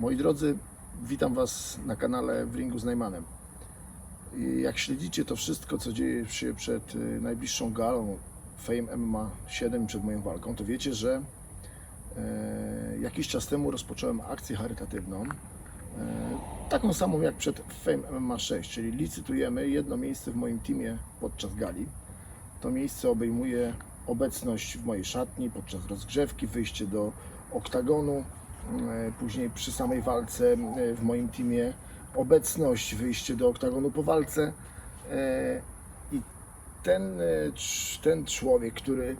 Moi drodzy, witam Was na kanale w ringu z Najmanem. I Jak śledzicie to wszystko, co dzieje się przed y, najbliższą galą Fame MMA 7, przed moją walką, to wiecie, że e, jakiś czas temu rozpocząłem akcję charytatywną, e, taką samą jak przed Fame MMA 6, czyli licytujemy jedno miejsce w moim teamie podczas gali. To miejsce obejmuje obecność w mojej szatni podczas rozgrzewki, wyjście do oktagonu, później przy samej walce e, w moim teamie obecność, wyjście do oktagonu po walce e, i ten, e, ten człowiek, który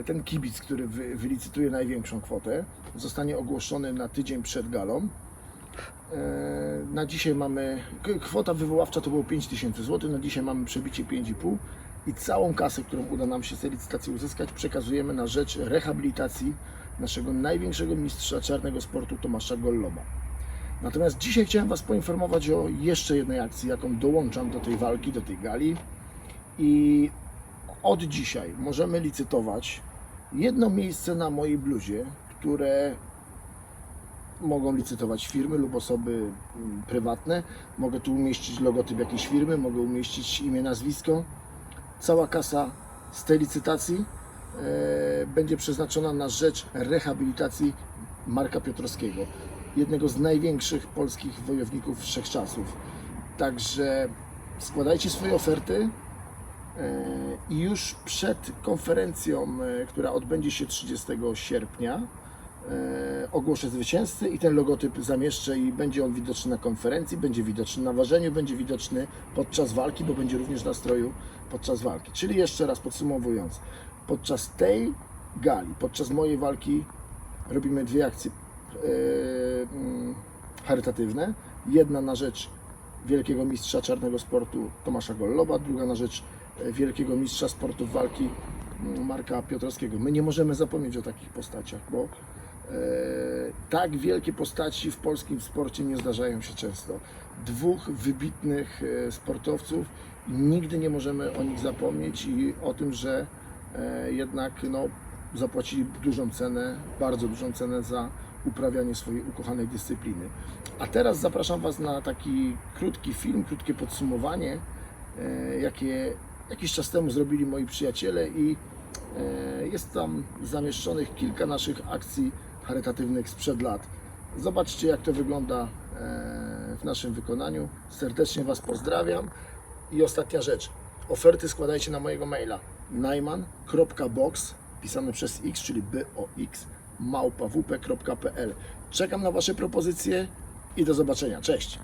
e, ten kibic, który wy, wylicytuje największą kwotę, zostanie ogłoszony na tydzień przed galą. E, Na dzisiaj mamy, kwota wywoławcza to było 5000 zł, na dzisiaj mamy przebicie 5,5 i całą kasę, którą uda nam się z tej licytacji uzyskać, przekazujemy na rzecz rehabilitacji naszego największego mistrza czarnego sportu Tomasza Golloba. Natomiast dzisiaj chciałem Was poinformować o jeszcze jednej akcji, jaką dołączam do tej walki, do tej gali i od dzisiaj możemy licytować jedno miejsce na mojej bluzie, które mogą licytować firmy lub osoby mm, prywatne. Mogę tu umieścić logotyp jakiejś firmy, mogę umieścić imię, nazwisko. Cała kasa z tej licytacji będzie przeznaczona na rzecz rehabilitacji Marka Piotrowskiego, jednego z największych polskich wojowników wszechczasów. Także składajcie swoje oferty e, i już przed konferencją, e, która odbędzie się 30 sierpnia, e, ogłoszę zwycięzcę i ten logotyp zamieszczę i będzie on widoczny na konferencji, będzie widoczny na ważeniu, będzie widoczny podczas walki, bo będzie również na stroju podczas walki. Czyli jeszcze raz podsumowując, podczas tej gali, podczas mojej walki robimy dwie akcje e, mm, charytatywne. Jedna na rzecz wielkiego mistrza czarnego sportu Tomasza Golloba, druga na rzecz e, wielkiego mistrza sportu walki mm, Marka Piotrowskiego. My nie możemy zapomnieć o takich postaciach, bo e, tak wielkie postaci w polskim sporcie nie zdarzają się często. Dwóch wybitnych sportowców nigdy nie możemy o nich zapomnieć i o tym, że jednak no, zapłacili dużą cenę, bardzo dużą cenę za uprawianie swojej ukochanej dyscypliny. A teraz zapraszam Was na taki krótki film, krótkie podsumowanie, e, jakie jakiś czas temu zrobili moi przyjaciele i e, jest tam zamieszczonych kilka naszych akcji charytatywnych sprzed lat. Zobaczcie jak to wygląda e, w naszym wykonaniu. Serdecznie Was pozdrawiam. I ostatnia rzecz. Oferty składajcie na mojego maila najman.box pisane przez x, czyli box małpawp.pl. Czekam na Wasze propozycje i do zobaczenia. Cześć!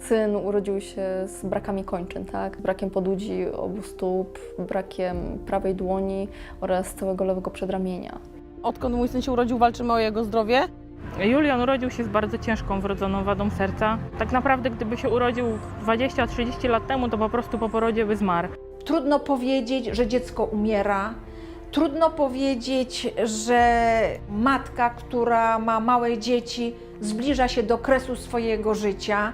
Syn urodził się z brakami kończyn, tak? Brakiem podudzi obu stóp, brakiem prawej dłoni oraz całego lewego przedramienia. Odkąd mój syn się urodził, walczymy o jego zdrowie. Julian urodził się z bardzo ciężką wrodzoną wadą serca. Tak naprawdę, gdyby się urodził 20-30 lat temu, to po prostu po porodzie by zmarł. Trudno powiedzieć, że dziecko umiera. Trudno powiedzieć, że matka, która ma małe dzieci, zbliża się do kresu swojego życia.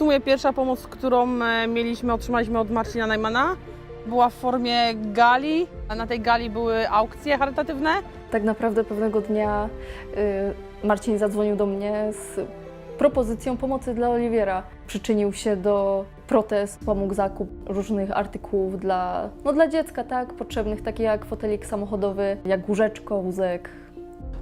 Sumie pierwsza pomoc, którą e, mieliśmy, otrzymaliśmy od Marcina Najmana, była w formie gali. A Na tej gali były aukcje charytatywne. Tak naprawdę pewnego dnia y, Marcin zadzwonił do mnie z propozycją pomocy dla Oliwiera. Przyczynił się do protez, pomógł zakup różnych artykułów dla, no, dla dziecka, tak? Potrzebnych, takie jak fotelik samochodowy, jak łóżeczko, wózek,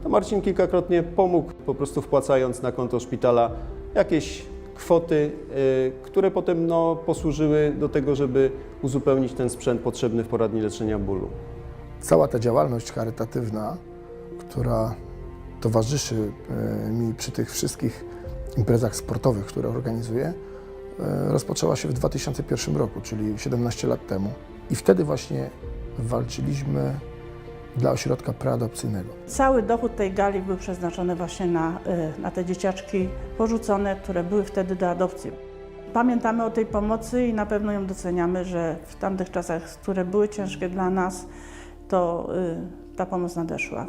To Marcin kilkakrotnie pomógł, po prostu wpłacając na konto szpitala jakieś kwoty, y, które potem no, posłużyły do tego, żeby uzupełnić ten sprzęt potrzebny w poradni leczenia bólu. Cała ta działalność charytatywna, która towarzyszy e, mi przy tych wszystkich imprezach sportowych, które organizuję, e, rozpoczęła się w 2001 roku, czyli 17 lat temu. I wtedy właśnie walczyliśmy dla ośrodka preadopcyjnego. Cały dochód tej gali był przeznaczony właśnie na, y, na te dzieciaczki porzucone, które były wtedy do adopcji. Pamiętamy o tej pomocy i na pewno ją doceniamy, że w tamtych czasach, które były ciężkie dla nas, to y, ta pomoc nadeszła.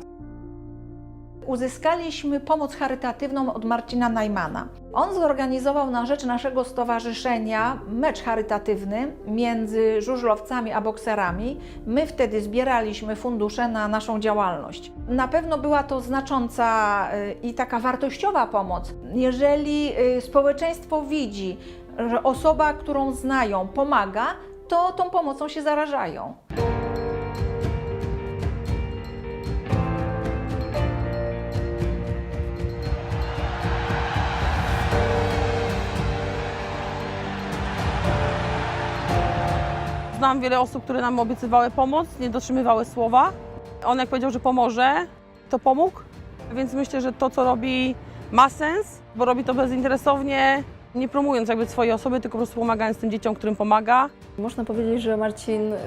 Uzyskaliśmy pomoc charytatywną od Marcina Najmana. On zorganizował na rzecz naszego stowarzyszenia mecz charytatywny między żużlowcami a bokserami. My wtedy zbieraliśmy fundusze na naszą działalność. Na pewno była to znacząca y, i taka wartościowa pomoc. Jeżeli y, społeczeństwo widzi, że osoba, którą znają, pomaga, to tą pomocą się zarażają. Znam wiele osób, które nam obiecywały pomoc, nie dotrzymywały słowa. On jak powiedział, że pomoże, to pomógł. Więc myślę, że to, co robi, ma sens, bo robi to bezinteresownie, nie promując jakby swojej osoby, tylko po prostu pomagając tym dzieciom, którym pomaga. Można powiedzieć, że Marcin y,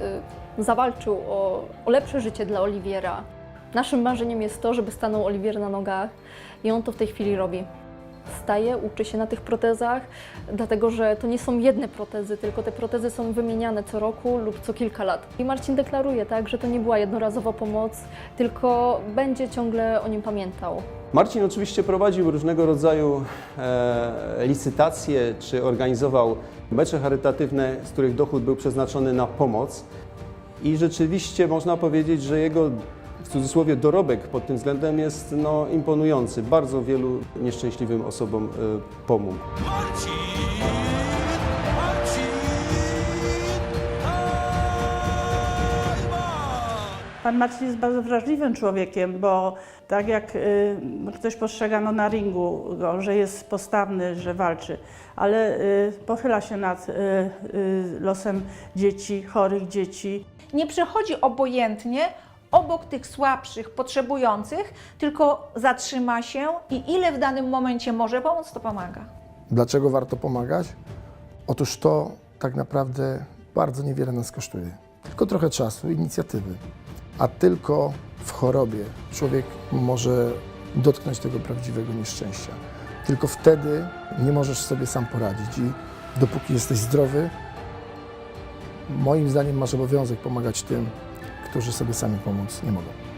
zawalczył o, o lepsze życie dla Oliwiera. Naszym marzeniem jest to, żeby stanął Oliwier na nogach i on to w tej chwili robi. Staje, uczy się na tych protezach, dlatego że to nie są jedne protezy, tylko te protezy są wymieniane co roku lub co kilka lat. I Marcin deklaruje tak, że to nie była jednorazowa pomoc, tylko będzie ciągle o nim pamiętał. Marcin oczywiście prowadził różnego rodzaju e, licytacje, czy organizował mecze charytatywne, z których dochód był przeznaczony na pomoc. I rzeczywiście można powiedzieć, że jego cudzysłowie dorobek pod tym względem jest no, imponujący. Bardzo wielu nieszczęśliwym osobom e, pomógł. Pan Marcin jest bardzo wrażliwym człowiekiem, bo tak jak y, ktoś postrzegano na ringu, go, że jest postawny, że walczy, ale y, pochyla się nad y, y, losem dzieci, chorych dzieci. Nie przechodzi obojętnie obok tych słabszych, potrzebujących, tylko zatrzyma się i ile w danym momencie może pomóc, to pomaga. Dlaczego warto pomagać? Otóż to tak naprawdę bardzo niewiele nas kosztuje. Tylko trochę czasu, inicjatywy. A tylko w chorobie człowiek może dotknąć tego prawdziwego nieszczęścia. Tylko wtedy nie możesz sobie sam poradzić. I dopóki jesteś zdrowy, moim zdaniem masz obowiązek pomagać tym, którzy sobie sami pomóc nie mogą.